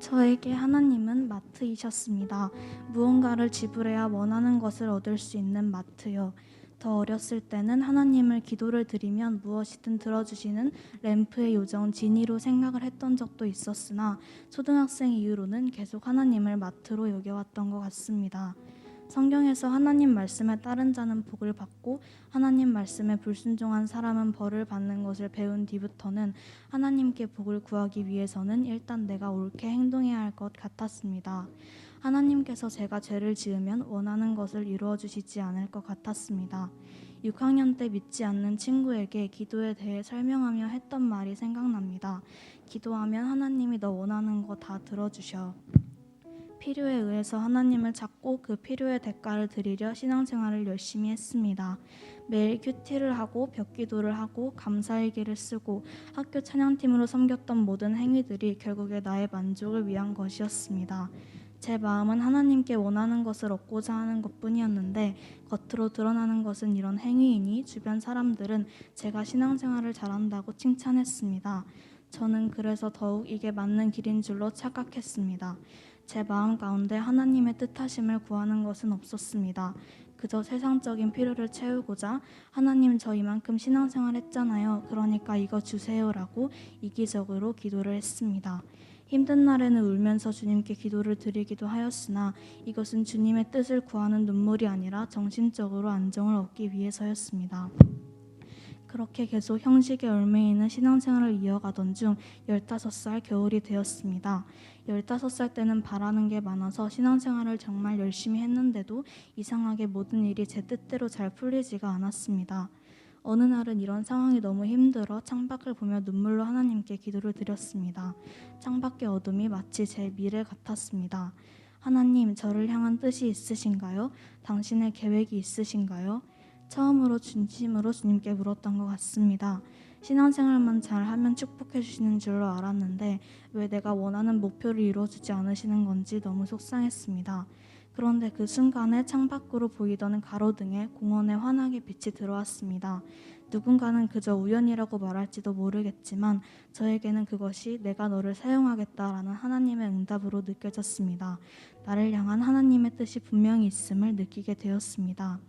저에게 하나님은 마트이셨습니다. 무언가를 지불해야 원하는 것을 얻을 수 있는 마트요. 더 어렸을 때는 하나님을 기도를 드리면 무엇이든 들어주시는 램프의 요정 지니로 생각을 했던 적도 있었으나 초등학생 이후로는 계속 하나님을 마트로 여겨왔던 것 같습니다. 성경에서 하나님 말씀에 따른 자는 복을 받고 하나님 말씀에 불순종한 사람은 벌을 받는 것을 배운 뒤부터는 하나님께 복을 구하기 위해서는 일단 내가 옳게 행동해야 할 것 같았습니다. 하나님께서 제가 죄를 지으면 원하는 것을 이루어 주시지 않을 것 같았습니다. 6학년 때 믿지 않는 친구에게 기도에 대해 설명하며 했던 말이 생각납니다. 기도하면 하나님이 너 원하는 거 다 들어주셔. 필요에 의해서 하나님을 찾고 그 필요의 대가를 드리려 신앙생활을 열심히 했습니다. 매일 큐티를 하고 벽기도를 하고 감사일기를 쓰고 학교 찬양팀으로 섬겼던 모든 행위들이 결국에 나의 만족을 위한 것이었습니다. 제 마음은 하나님께 원하는 것을 얻고자 하는 것뿐이었는데 겉으로 드러나는 것은 이런 행위이니 주변 사람들은 제가 신앙생활을 잘한다고 칭찬했습니다. 저는 그래서 더욱 이게 맞는 길인 줄로 착각했습니다. 제 마음 가운데 하나님의 뜻하심을 구하는 것은 없었습니다. 그저 세상적인 필요를 채우고자 하나님 저 이만큼 신앙생활 했잖아요. 그러니까 이거 주세요라고 이기적으로 기도를 했습니다. 힘든 날에는 울면서 주님께 기도를 드리기도 하였으나 이것은 주님의 뜻을 구하는 눈물이 아니라 정신적으로 안정을 얻기 위해서였습니다. 그렇게 계속 형식에 얽매이는 신앙생활을 이어가던 중 15살 겨울이 되었습니다. 15살 때는 바라는 게 많아서 신앙생활을 정말 열심히 했는데도 이상하게 모든 일이 제 뜻대로 잘 풀리지가 않았습니다. 어느 날은 이런 상황이 너무 힘들어 창밖을 보며 눈물로 하나님께 기도를 드렸습니다. 창밖의 어둠이 마치 제 미래 같았습니다. 하나님, 저를 향한 뜻이 있으신가요? 당신의 계획이 있으신가요? 처음으로 진심으로 주님께 물었던 것 같습니다. 신앙생활만 잘하면 축복해 주시는 줄로 알았는데 왜 내가 원하는 목표를 이루어주지 않으시는 건지 너무 속상했습니다. 그런데 그 순간에 창밖으로 보이던 가로등에 공원에 환하게 빛이 들어왔습니다. 누군가는 그저 우연이라고 말할지도 모르겠지만 저에게는 그것이 내가 너를 사용하겠다라는 하나님의 응답으로 느껴졌습니다. 나를 향한 하나님의 뜻이 분명히 있음을 느끼게 되었습니다.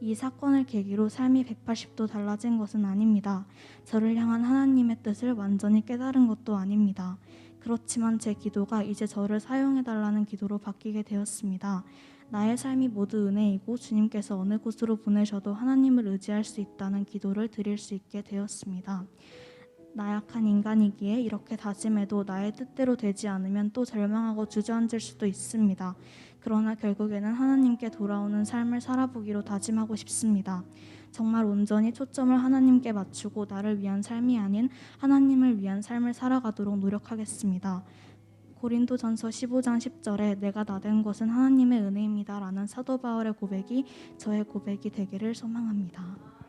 이 사건을 계기로 삶이 180도 달라진 것은 아닙니다. 저를 향한 하나님의 뜻을 완전히 깨달은 것도 아닙니다. 그렇지만 제 기도가 이제 저를 사용해달라는 기도로 바뀌게 되었습니다. 나의 삶이 모두 은혜이고 주님께서 어느 곳으로 보내셔도 하나님을 의지할 수 있다는 기도를 드릴 수 있게 되었습니다. 나약한 인간이기에 이렇게 다짐해도 나의 뜻대로 되지 않으면 또 절망하고 주저앉을 수도 있습니다. 그러나 결국에는 하나님께 돌아오는 삶을 살아보기로 다짐하고 싶습니다. 정말 온전히 초점을 하나님께 맞추고 나를 위한 삶이 아닌 하나님을 위한 삶을 살아가도록 노력하겠습니다. 고린도전서 15장 10절에 내가 나 된 것은 하나님의 은혜입니다라는 사도 바울의 고백이 저의 고백이 되기를 소망합니다.